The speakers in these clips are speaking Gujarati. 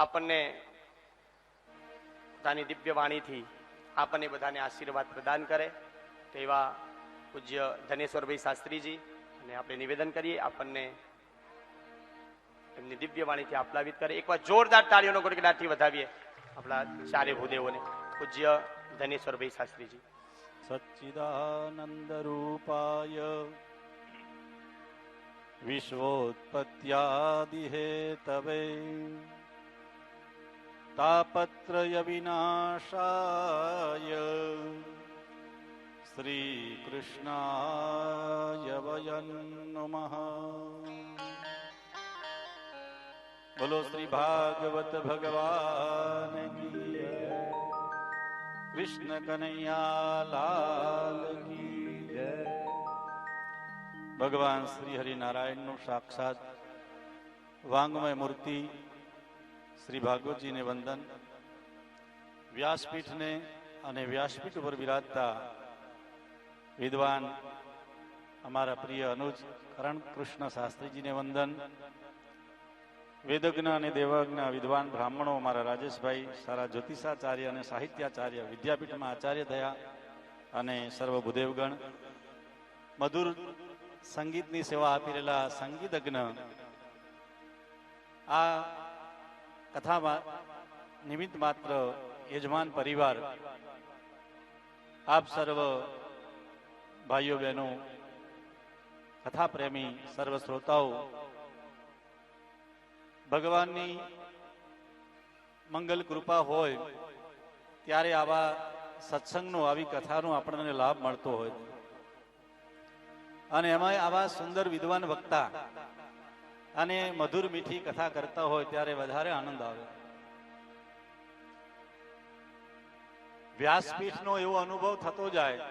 આપણને પોતાની દિવ્ય વાણીથી આપણને બધાને આશીર્વાદ પ્રદાન કરે. તેવા પૂજ્ય ધનેશ્વરભાઈ શાસ્ત્રીજી અને આપણે નિવેદન કરીએ, આપણને એમની દિવ્યવાણીથી આપલાવિત કરે. એકવાર જોરદાર તાળીઓનો ગડગડાટથી વધાવીએ આપણા ચારે ભૂદેવોને. પૂજ્ય ધનેશ્વરભાઈ શાસ્ત્રીજી. સચ્ચિદાનંદ રૂપાય, વિશ્વોત્પત્યાદિ હે તવે. तापत्रयविनाशाय श्रीकृष्णाय वयं नमः बोलो श्री भागवत भगवान की जय। કૃષ્ણ કનૈયા લાલ કી જય ભગવાન શ્રી હરિનારાયણનું સાક્ષાત વાંગમય મૂર્તિ શ્રી ભાગવતજીને વંદન. વ્યાસપીઠને અને વ્યાસપીઠ ઉપર વિરાજતા વિદ્વાન અમારા પ્રિય અનુજ કરણ કૃષ્ણ શાસ્ત્રીજીને વંદન. વેદજ્ઞ અને દેવજ્ઞ વિદ્વાન બ્રાહ્મણો અમારા રાજેશભાઈ, સારા જ્યોતિષાચાર્ય અને સાહિત્યાચાર્ય વિદ્યાપીઠમાં આચાર્ય થયા અને સર્વ ભૂદેવગણ. મધુર સંગીતની સેવા આપી રહેલા સંગીતજ્ઞ. આ કથામાં નિમિત્ત માત્ર યજમાન પરિવાર, આપ સર્વ ભાઈઓ બહેનો કથા પ્રેમી સર્વ શ્રોતાઓ, ભગવાનની મંગલ કૃપા હોય ત્યારે આવા સત્સંગનો, આવી કથાનો આપણને લાભ મળતો હોય. અને એમાં આવા સુંદર વિદ્વાન વક્તા અને મધુર મીઠી કથા કરતા હોય ત્યારે વધારે આનંદ આવે. વ્યાસપીઠનો એવો અનુભવ થતો જાય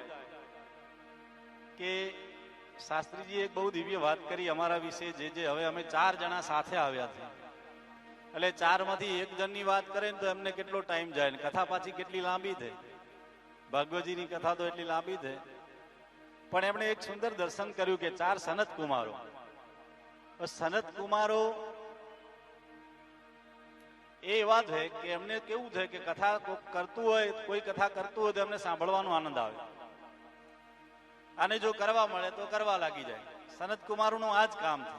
કે શાસ્ત્રીજી એક બહુ દિવ્ય વાત કરી અમારા વિશે, જે જે હવે અમે ચાર જણા સાથે આવ્યા છે એટલે ચારમાંથી એક જણની વાત કરે ને તો એમને કેટલો ટાઈમ જાય ને કથા પાછી કેટલી લાંબી થઈ. ભાગવતજીની કથા તો એટલી લાંબી થઈ. પણ એમણે એક સુંદર દર્શન કર્યું કે ચાર સનત કુમારો સનત કુમારો, એ એવા છે કે એમને કેવું છે કે કથા કરતું હોય, કોઈ કથા કરતું હોય તો એમને સાંભળવાનો આનંદ આવે. અને જો કરવા મળે તો કરવા લાગી જાય. સનત કુમારોનું આ જ કામ છે.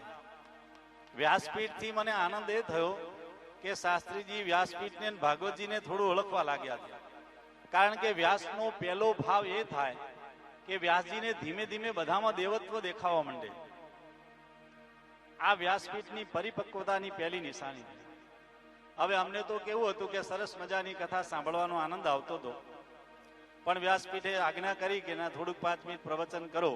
વ્યાસપીઠથી મને આનંદ એ થયો કે શાસ્ત્રીજી વ્યાસપીઠને ભાગવતજી ભાગવતજીને થોડું ઓળખવા લાગ્યા છે. કારણ કે વ્યાસનો પહેલો ભાવ એ થાય કે વ્યાસજીને ધીમે ધીમે બધામાં દેવત્વ દેખાવા માંડે. આ વ્યાસપીઠની પરિપક્વતાની પહેલી નિશાની. હવે અમને તો કેવું હતું કે સરસ મજાની કથા સાંભળવાનો આનંદ આવતો હતો. પણ વ્યાસપીઠે આજ્ઞા કરી કે ના, થોડુંક પાંચ મિનિટ પ્રવચન કરો.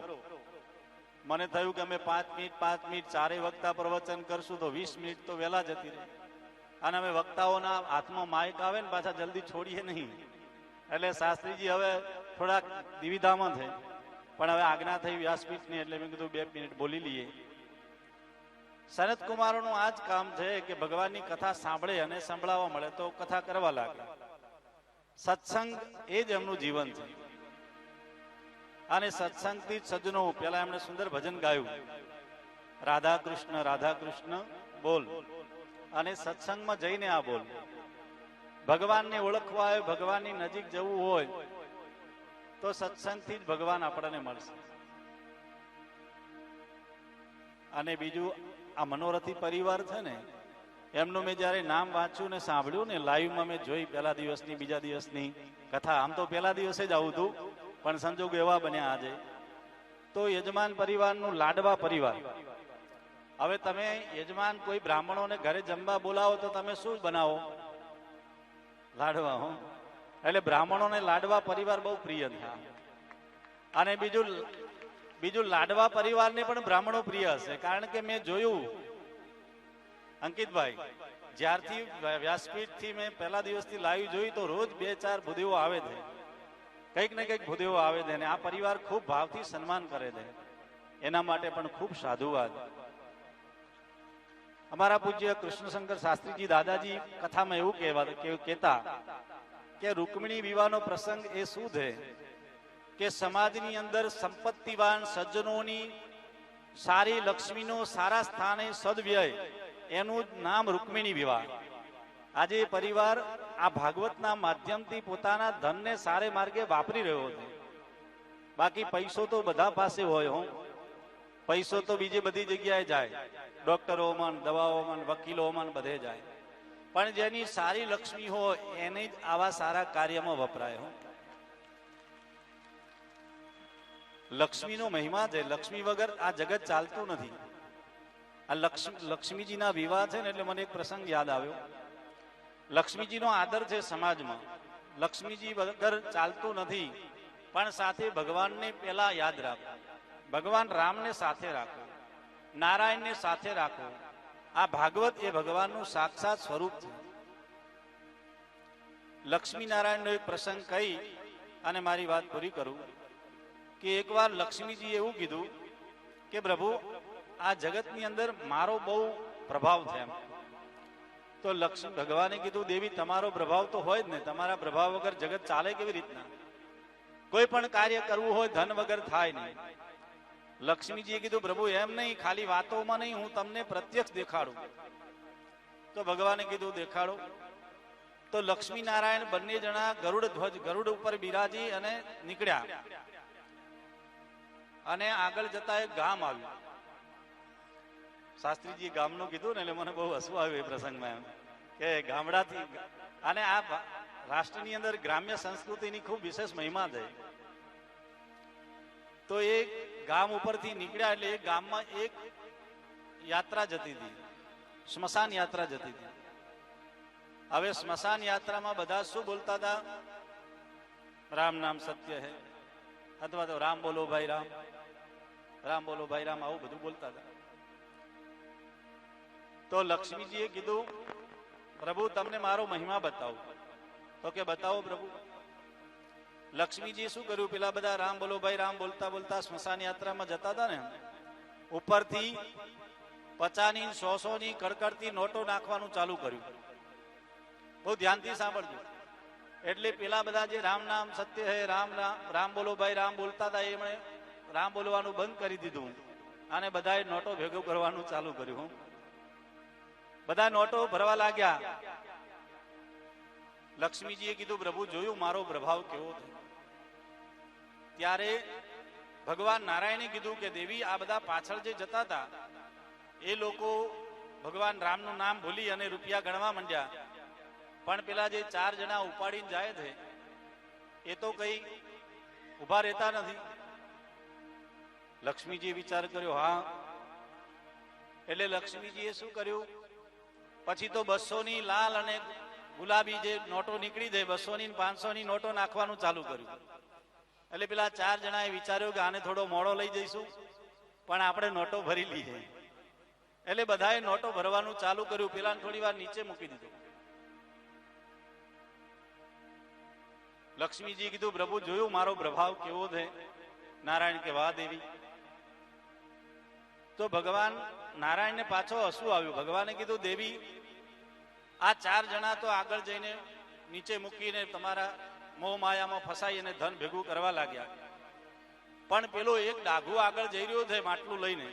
મને થયું કે અમે પાંચ મિનિટ પાંચ મિનિટ ચારે વક્તા પ્રવચન કરશું તો વીસ મિનિટ તો વહેલા જતી રહે અને અમે વક્તાઓના હાથમાં માઇક આવે ને પાછા જલ્દી છોડીએ નહીં. એટલે શાસ્ત્રીજી હવે થોડાક દિવિધામાં થઈ. પણ હવે આજ્ઞા થઈ વ્યાસપીઠની એટલે મેં કીધું બે મિનિટ બોલી લઈએ. સનત કુમારોનું આ જ કામ છે કે ભગવાનની કથા સાંભળે અને સંભળાવવા મળે તો કથા કરવા લાગે. સત્સંગ એ જ એમનું જીવન છે. અને સત્સંગથી જ સજનો પેલા એમણે સુંદર ભજન ગાયું. રાધા કૃષ્ણ રાધા કૃષ્ણ બોલ. અને સત્સંગમાં જઈને આ બોલ. ભગવાનને ઓળખવા હોય, ભગવાનની નજીક જવું હોય, તો સત્સંગથી જ ભગવાન આપણને મળશે. અને બીજું આ મનોરથી પરિવાર છે ને, એમનું મેં જ્યારે નામ વાંચ્યું ને સાંભળ્યું ને, લાઈવમાં મેં જોઈ પહેલા દિવસની, બીજા દિવસની કથા. આમ તો પહેલા દિવસે જ આવું હતું પણ સંજોગ એવા બન્યા આજે. તો યજમાન પરિવારનું લાડવા પરિવાર. હવે તમે યજમાન કોઈ બ્રાહ્મણોને ઘરે જમવા બોલાવો તો તમે શું બનાવો? લાડવા, હો. એટલે બ્રાહ્મણોને લાડવા પરિવાર બહુ પ્રિય થયા અને બીજું બીજું લાડવા પરિવારને પણ બ્રાહ્મણો પ્રિય હશે, કારણ કે મેં જોયું, અંકિતભાઈ, જ્યારથી વ્યાસપીઠથી મેં પહેલા દિવસથી લાઈવ જોઈ તો રોજ બે ચાર ભૂદેવો આવે છે. કંઈક ને કંઈક ભૂદેવો આવે છે અને આ પરિવાર ખૂબ ભાવથી સન્માન કરે છે. એના માટે પણ ખૂબ સાધુવાદ. અમારા પૂજ્ય કૃષ્ણશંકર શાસ્ત્રીજી દાદાજી કથામાં એવું કહેવા કહેતા કે રૂકમિણી વિવાહનો પ્રસંગ એ શું છે. કે સમાજની અંદર સંપત્તિવાન સજ્જનોની સારી લક્ષ્મીનો સારા સ્થાને સદવ્યય, એનું નામ રૂકમિણી વિવાહ. આજે પરિવાર આ ભાગવતના માધ્યમથી પોતાના ધનને સારે માર્ગે વાપરી રહ્યો છે. બાકી પૈસો તો બધા પાસે હોય હું. પૈસો તો બીજી બધી જગ્યાએ જાય. ડોક્ટરોમાં, દવાઓમાં, વકીલોમાં બધે જાય. પણ જેની સારી લક્ષ્મી હોય, એને જ આવા સારા કાર્યમાં વપરાય હો. લક્ષ્મીનો મહિમા છે. લક્ષ્મી વગર આ જગત ચાલતું નથી. આ લક્ષ્મી, લક્ષ્મીજીના વિવાહ છે ને એટલે મને એક પ્રસંગ યાદ આવ્યો. લક્ષ્મીજીનો આદર છે સમાજમાં. લક્ષ્મીજી વગર ચાલતું નથી, પણ સાથે ભગવાનને પેલા યાદ રાખો. ભગવાન રામને સાથે રાખો. નારાયણને સાથે રાખો. આ ભાગવત એ ભગવાનનું સાક્ષાત સ્વરૂપ છે. લક્ષ્મી નારાયણનો એક પ્રસંગ કહી અને મારી વાત પૂરી કરું. કે એકવાર લક્ષ્મીજી એવું કીધું કે પ્રભુ, આ જગતની અંદર મારો બહુ પ્રભાવ છે એમ. તો લક્ષ્મી, ભગવાને કીધું, દેવી, તમારો પ્રભાવ તો હોય જ ને. તમારા પ્રભાવ વગર જગત ચાલે કેવી રીતના? કોઈ પણ કાર્ય કરવું હોય, ધન વગર થાય નહીં. લક્ષ્મીજીએ કીધું, પ્રભુ, એમ નહીં, ખાલી વાતોમાં નહીં, હું તમને પ્રત્યક્ષ દેખાડું. તો ભગવાને કીધું, દેખાડો. તો લક્ષ્મી નારાયણ બંને જણા ગરુડ ધ્વજ, ગરુડ ઉપર બિરાજી અને નીકળ્યા. અને આગળ જતા એક ગામ આવ્યું. શાસ્ત્રીજી ગામનું કીધું ને એટલે મને બહુ હસવું આવ્યું એ પ્રસંગમાં એમ. કે ગામડાથી અને આ રાષ્ટ્રની અંદર ગ્રામ્ય સંસ્કૃતિની ખૂબ વિશેષ મહિમા છે. તો એ ગામ ઉપરથી નીકળ્યા એટલે એ ગામમાં એક યાત્રા જતી હતી. સ્મશાન યાત્રા જતી હતી. હવે સ્મશાન યાત્રામાં બધા શું બોલતા હતા? રામ નામ સત્ય હે. અથવા તો રામ બોલો ભાઈ રામ. રામ બોલો ભાઈ, રામ, આવું બધું બોલતા હતા. તો લક્ષ્મીજીએ કીધું, પ્રભુ, તમને મારો મહિમા બતાવો. તો કે, બતાવો પ્રભુ. લક્ષ્મીજીએ શું કર્યું? પેલા બધા રામ બોલો, ભાઈ, રામ, બોલતા બોલતા સ્મશાન યાત્રામાં જતા હતા ને, ઉપરથી પચાની સો ની કડકડતી નોટો નાખવાનું ચાલુ કર્યું. બહુ ધ્યાનથી સાંભળજો. એટલે પેલા બધા જે રામ નામ સત્ય હે રામ રામ બોલો, ભાઈ, રામ, બોલતા હતા એમણે રામ બોલવાનું બંધ કરી દીધું. અને બધાએ નોટો ભેગું કરવાનું ચાલુ કર્યું. બધા નોટો ભરવા લાગ્યા. લક્ષ્મીજીએ કીધું, પ્રભુ, જોયું મારો પ્રભાવ કેવો થયો? ત્યારે ભગવાન નારાયણે કીધું કે, દેવી, આ બધા પાછળ જે જતા હતા, એ લોકો ભગવાન રામનું નામ ભૂલી અને રૂપિયા ગણવા માંડ્યા. પણ પેલા જે ચાર જણા ઉપાડીને જાય છે, એ તો કઈ ઊભા રહેતા નથી. લક્ષ્મીજીએ વિચાર કર્યો, હા. એટલે લક્ષ્મીજીએ શું કર્યું? પછી તો બસો ની લાલ અને ગુલાબી જે નોટો નીકળી જાય બસો ની પાંચસો ની નોટો નાખવાનું ચાલુ કર્યું. એટલે પેલા ચાર જણાએ વિચાર્યું કે આને થોડો મોડો લઈ જઈશું, પણ આપણે નોટો ભરી લઈએ એટલે બધાએ નોટો ભરવાનું ચાલુ કર્યું પેલા થોડી વાર નીચે મૂકી દીધું. લક્ષ્મીજી કીધું, પ્રભુ, જોયું મારો પ્રભાવ કેવો છે? નારાયણ કે વાહ દેવી. તો ભગવાન નારાયણને પાછો હસવું આવ્યું. ભગવાને કીધું, દેવી, આ ચાર જણા તો આગળ જઈને નીચે મૂકીને તમારા મોહ માયામાં ફસાઈ અને ધન ભેગું કરવા લાગ્યા. પણ પેલો એક ડાઘુ આગળ જઈ રહ્યો છે માટલું લઈને.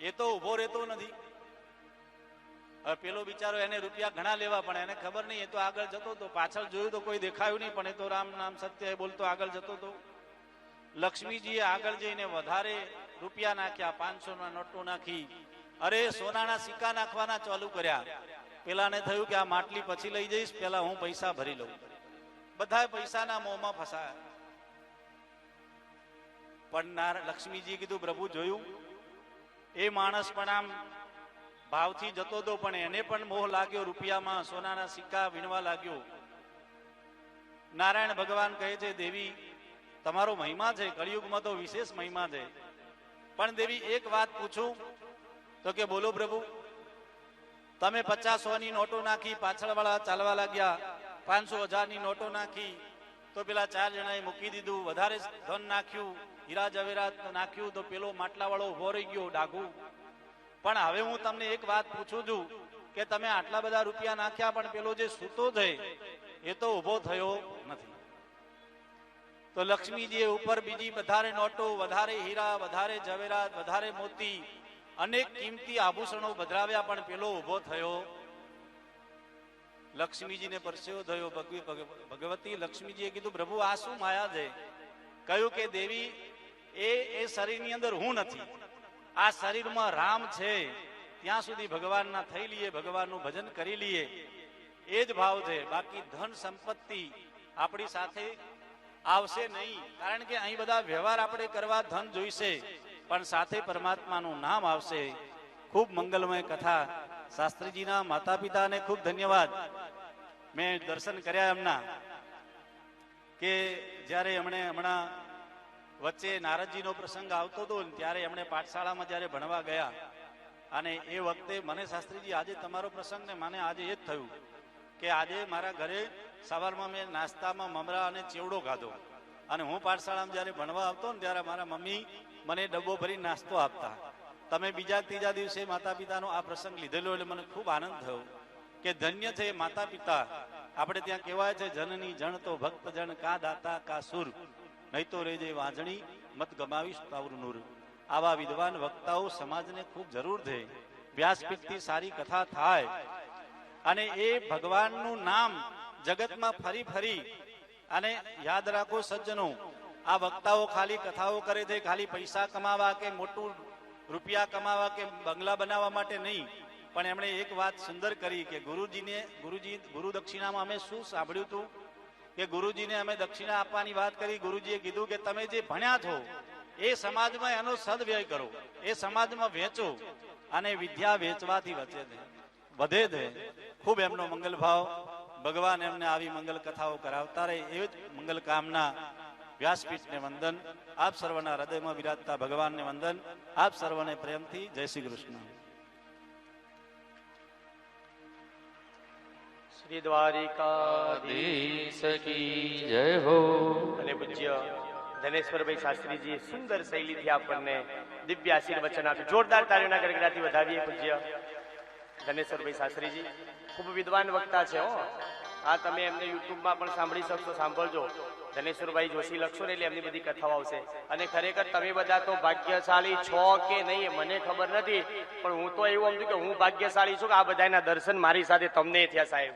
એ તો ઊભો રહેતો નથી. હવે પેલો બિચારો એને રૂપિયા ઘણા લેવા, પણ એને ખબર નહીં, એ તો આગળ જતો હતો પાછળ જોયું તો કોઈ દેખાયું નહીં, પણ એ તો રામ નામ સત્ય બોલતો આગળ જતો હતો લક્ષ્મીજીએ આગળ જઈને વધારે રૂપિયા નાખ્યા પાંચસો ના નોટો નાખી. અરે, સોનાના સિક્કા નાખવાના ચાલુ કર્યા. પેલાને થયું કે આ માટલી પછી લઈ જઈશ, પેલા હું પૈસા ભરી લઉં. બધા પૈસાના મોંમાં ફસાયા. પણ લક્ષ્મીજી કીધું, પ્રભુ, જોયું? એ માણસ પણ આમ ભાવથી જતો હતો પણ એને પણ મોહ લાગ્યો, રૂપિયામાં સોનાના સિક્કા વીણવા લાગ્યો. નારાયણ ભગવાન કહે છે, દેવી, તમારો મહિમા છે, કળિયુગમાં તો વિશેષ મહિમા છે. પણ દેવી, એક વાત પૂછું? તો કે બોલો પ્રભુ, તમે પચાસની નોટો નાખી પાછળ વાળા ચાલવા લાગ્યા, પાંચસો હજારની નોટો નાખી, તો પેલા ચાર જણાએ મૂકી દીધું, વધારે ધન નાખ્યું હીરા જવેરાત નાખ્યું, તો પેલો માટલા વાળો ઊભો રહી ગયો, ડાઘું. પણ હવે હું તમને એક વાત પૂછું છું, કે તમે આટલા બધા રૂપિયા નાખ્યા, પણ પેલો જે સૂતો છે, એ તો ઊભો થયો નથી. તો લક્ષ્મીજીએ ઉપર બીજી વધારે નોટો, વધારે હીરા, વધારે ઝવેરાત, વધારે મોતી, અનેક કિંમતી આભૂષણો ભદ્રાવ્યા, પણ પેલો ઊભો થયો. લક્ષ્મીજીને પરસેવો થયો. ભગવી- ભગવતી લક્ષ્મીજીએ કીધું, પ્રભુ, આ શું માયા છે? કહ્યું કે, દેવી, એ એ શરીરની અંદર હું નથી. આ શરીરમાં રામ છે. ત્યાં સુધી ભગવાનના થઈ લઈએ ભગવાનનું ભજન કરી લઈએ એ જ ભાવ છે. બાકી ધન સંપત્તિ આપણી સાથે આવશે નહીં. કારણ કે અહીં બધા વ્યવહાર આપણે કરવા ધન જોઈશે. પણ સાથે પરમાત્માનું નામ આવશે. ખૂબ મંગલમય કથા. શાસ્ત્રીજીના માતા પિતાને ખૂબ ધન્યવાદ. મેં દર્શન કર્યા એમના કે જ્યારે એમણે હમણાં વચ્ચે નારદજીનો પ્રસંગ આવતો હતો ને ત્યારે એમણે પાઠશાળામાં જ્યારે ભણવા ગયા. અને એ વખતે મને શાસ્ત્રીજી, આજે તમારો પ્રસંગ ને મને આજે એ જ થયું કે આજે મારા ઘરે સવારમાં મેં નાસ્તામાં મમરા અને ચેવડો ખાધો. અને હું પાઠશાળામાં જ્યારે ભણવા આવતો ને ત્યારે મારા મમ્મી મને ડબ્બો ભરી નાસ્તો આપતા. તમે બીજા ત્રીજા દિવસે માતા પિતાનો આ પ્રસંગ લીધેલો એટલે મને ખૂબ આનંદ થયો કે ધન્ય છે માતા પિતા આપણે ત્યાં કહેવાય છે, જનની જણ તો ભક્ત જણ કા દાતા કા સુર. નહીં તો રેજે વાંજણી, મત ગમાવીશ તાવર નૂર. આવા વિદ્વાન વક્તાઓ સમાજને ખૂબ જરૂર છે. વ્યાસપીઠથી સારી કથા થાય. અને એ ભગવાનનું નામ જગતમાં ફરી ફરી, અને યાદ રાખો સજ્જનો, આ વક્તાઓ ખાલી કથાઓ કરે છે, ખાલી પૈસા કમાવા કે મોટું રૂપિયા કમાવા કે બંગલા બનાવવા માટે નહીં. પણ એમણે એક વાત સુંદર કરી કે ગુરુજીને, ગુરુજી ગુરુ દક્ષિણામાં અમે શું સાંભળ્યું હતું? કે ગુરુજીને અમે દક્ષિણા આપવાની વાત કરી, ગુરુજીએ કીધું કે તમે જે ભણ્યા છો, એ સમાજમાં એનો સદવ્યય કરો, એ સમાજમાં વેચો, અને વિદ્યા વેચવાથી વચે છે વધે છે ખૂબ એમનો મંગલ ભાવ. ભગવાન એમને આવી મંગલ કથાઓ કરાવતા રહે એવી જ મંગલ કામના વ્યાસપીઠને વંદન આપ સર્વના હૃદયમાં વિરાજતા ભગવાનને વંદન આપ સર્વને પ્રેમથી જય શ્રી કૃષ્ણ. શ્રી દ્વારિકા કી જય હો. અને પૂજ્ય ધનેશ્વરભાઈ શાસ્ત્રીજી સુંદર શૈલીથી આપણને દિવ્ય આશીર્વચન આપ્યું. જોરદાર તાળીઓના ગરગડાથી વધાવીએ પૂજ્ય ધનેશ્વરભાઈ શાસ્ત્રીજી. ખૂબ વિદ્વાન વક્તા છે હો. આ તમે એમને યુટ્યુબમાં પણ સાંભળી શકશો, સાંભળજો. ધનેશ્વરભાઈ જોશી લખશો ને એટલે એમની બધી કથાઓ આવશે. અને ખરેખર તમે બધા તો ભાગ્યશાળી છો કે નહીં મને ખબર નથી, પણ હું તો એવું સમજુ કે હું ભાગ્યશાળી છું કે આ બધાના દર્શન મારી સાથે તમને થયા સાહેબ.